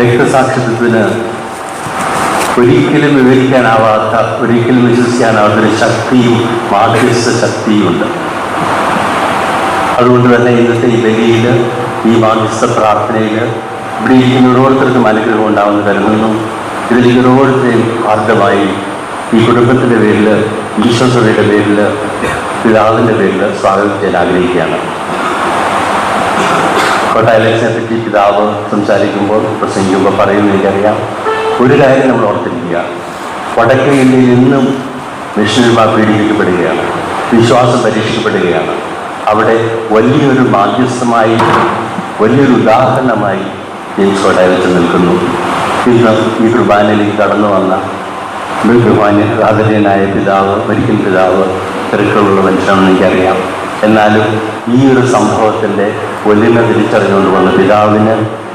രക്തസാക്ഷിത്വത്തിന് ഒരിക്കലും വിവരിക്കാനാവാത്ത ഒരിക്കലും വിശ്വസിക്കാനാവാത്ത ഒരു ശക്തിയും മാധ്യസ്ഥ ശക്തിയുമുണ്ട്. അതുകൊണ്ട് തന്നെ ഇന്നത്തെ ഈ ബലിയിൽ ഈ മാധ്യസ്ഥ പ്രാർത്ഥനയിൽ ഇവിടെ ഓരോരുത്തർക്കും അനുഗ്രഹം ഉണ്ടാവുമെന്ന് കരുതുന്നു. ഇതിലേക്ക് ഓരോരുത്തരെയും ആർദ്രമായി ഈ കുടുംബത്തിന്റെ പേരിൽ വിശ്വസതയുടെ പേരിൽ പിതാവിന്റെ പേരിൽ സ്വാഗതം ചെയ്യാൻ ആഗ്രഹിക്കുകയാണ്. കോട്ടയ ഇലക്ഷനെ പറ്റി പിതാവ് സംസാരിക്കുമ്പോൾ പ്രസംഗിക്കുമ്പോൾ പറയുന്നത് എനിക്കറിയാം. ഒരു കാര്യം നമ്മൾ ഓർത്തിരിക്കുക. വടക്കേ ഇന്ത്യയിൽ ഇന്നും മിഷനറിമാർ പീഡിപ്പിക്കപ്പെടുകയാണ്. വിശ്വാസം പരീക്ഷിക്കപ്പെടുകയാണ്. അവിടെ വലിയൊരു മാധ്യസ്ഥമായി വലിയൊരു ഉദാഹരണമായി ജെയിംസ് കോട്ടായത്തിൽ നിൽക്കുന്നു. ഇന്ന് ഈ കുർബാനയിലേക്ക് കടന്നു വന്ന ബഹുമാന്യ ആദരണീയനായ പിതാവ് ഒരിക്കൽ പിതാവ് തിരക്കുള്ള മനുഷ്യനാണെന്ന് എനിക്കറിയാം. എന്നാലും ഈ ഒരു സംഭവത്തിന്റെ ഒല്ലിനെ തിരിച്ചറിഞ്ഞുകൊണ്ട് വന്ന പിതാവിന്